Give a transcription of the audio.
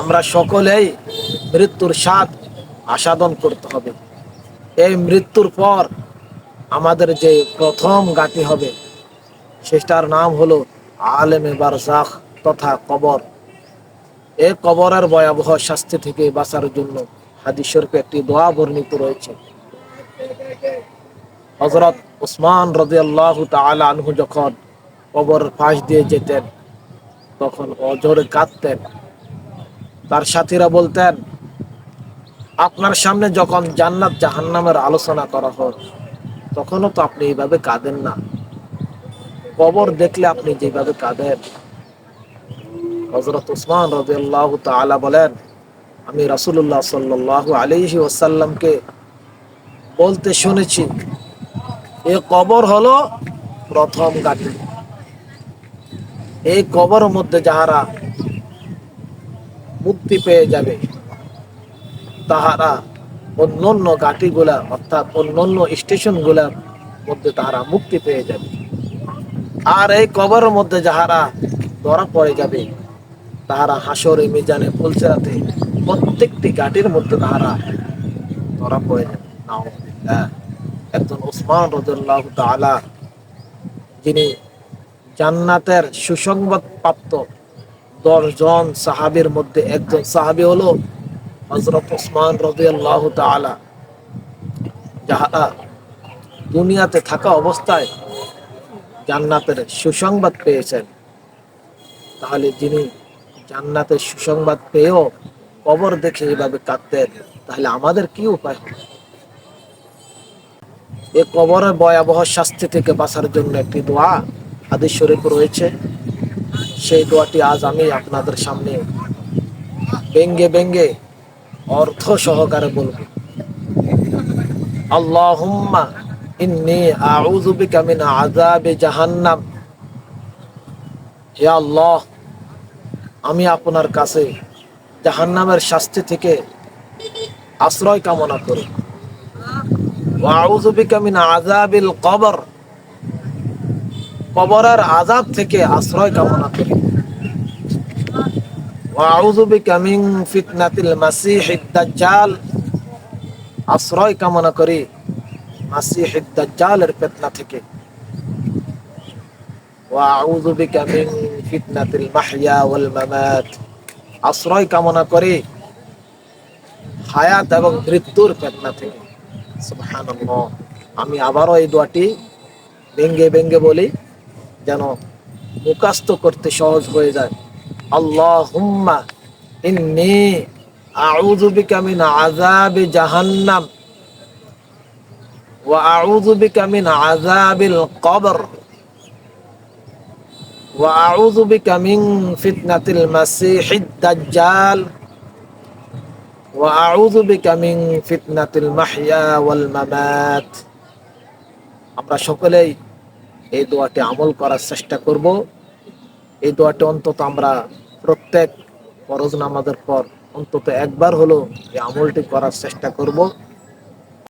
আমরা সকলেই মৃত্যুর স্বাদ আস্বাদন করতে হবে। এই মৃত্যুর পর আমাদের যে প্রথম গাটি হবে, সেটার নাম হলো আলেমে বারজাখ তথা কবর। এই কবরের ভয়াবহ শাস্তি থেকে বাঁচার জন্য হাদিস শরীফে একটি দোয়া বর্ণিত রয়েছে। হজরত উসমান রদিয়াল্লাহ তাআলা আনহু যখন কবরের পাশ দিয়ে যেতেন, তখন অজরে কাঁদতেন। তার সাথীরা বলতেন, আপনার সামনে যখন জান্নাত জাহান্নামের আলোচনা করা হয় তখনও তো আপনি এইভাবে কাঁদেন না। কবর দেখলে আপনি যেভাবে কাঁদেন। হজরত উসমান রদিয়াল্লাহ তাআলা বলেন, আমি রাসূলুল্লাহ সাল্লাল্লাহু আলাইহি ওয়াসাল্লামকে বলতে শুনেছি, এ কবর হলো প্রথম গাটি এই কবরের মধ্যে যাহারা মুক্তি পেয়ে যাবে। তাহারা অন্যান্য গাটিগুলা অর্থাৎ অন্যান্য স্টেশনগুলার মধ্যে তাহারা মুক্তি পেয়ে যাবে। আর এই কবরের মধ্যে যাহারা ধরা পড়ে যাবে, তাহারা হাসরে মিজানে পুলসেরাতে প্রত্যেকটি গাটির মধ্যে তাহারা ধরা পড়ে যাবে। একজন ওসমান রদুল্লাহ তাআলা, যিনি জান্নাতের সুসংবাদ প্রাপ্ত দশজন সাহাবীর মধ্যে একজন সাহাবী হলো হজরত ওসমান রদিয়াল্লাহ তাআলা। যাহারা দুনিয়াতে থাকা অবস্থায় জান্নাতের সুসংবাদ পেয়েছেন, তাহলে যিনি জান্নাতের সুসংবাদ পেয়েও কবর দেখে এইভাবে কাঁদতেন, তাহলে আমাদের কি উপায় হবে? এ কবরের ভয়াবহ শাস্তি থেকে বাঁচার জন্য একটি দোয়া হাদিস শরীফ রয়েছে। সেই দোয়াটি আজ আমি আপনাদের সামনে ব্যঙ্গে ব্যঙ্গে অর্থ সহকারে বলব। আল্লাহুম্মা ইন্নি আউযু বিকা মিন আযাবি জাহান্নাম। হে আল্লাহ, আমি আপনার কাছে জাহান্নামের শাস্তি থেকে আশ্রয় কামনা করি। ওয়াউযু বিকা মিন আযাবিল কবর। কবরের আযাব থেকে আশ্রয় কামনা করি। ওয়াউযু বিকা মিন ফিতনাতিল মাসিহিদ দাজ্জাল। আশ্রয় কামনা করি মাসিহিদ দাজ্জালের ফিতনা থেকে। বিকা মিন ফিতনাতিল মাহইয়া ওয়াল মামাত। আশ্রয় কামনা করি হায়াত এবং মৃত্যুর ফিতনা থেকে। সুবহানাল্লাহ। আমি আবারও এই দোয়াটি ব্যঙ্গে ব্যঙ্গে বলি। যেন মুখাস্ত করতে সহজ হয়ে যায়। আল্লাহ হুম্মা ইন্নি আউযু বিকা মিন আযাবি জাহান্নাম ওয়া আউযু বিকা মিন আযাবিল কবর ওয়া আউযু বিকা মিন ফিতনাতিল মাসীহিদ দাজ্জাল ওয়া আউযু বিকা মিন ফিতনাতিল মাহইয়া ওয়াল মামাত। আমরা সকলেই এই দোয়াটি আমল করার চেষ্টা করব। এই দোয়াটি অন্তত আমরা প্রত্যেক ফরজ নামাজের পর অন্তত একবার হলো এই আমলটি করার চেষ্টা করব।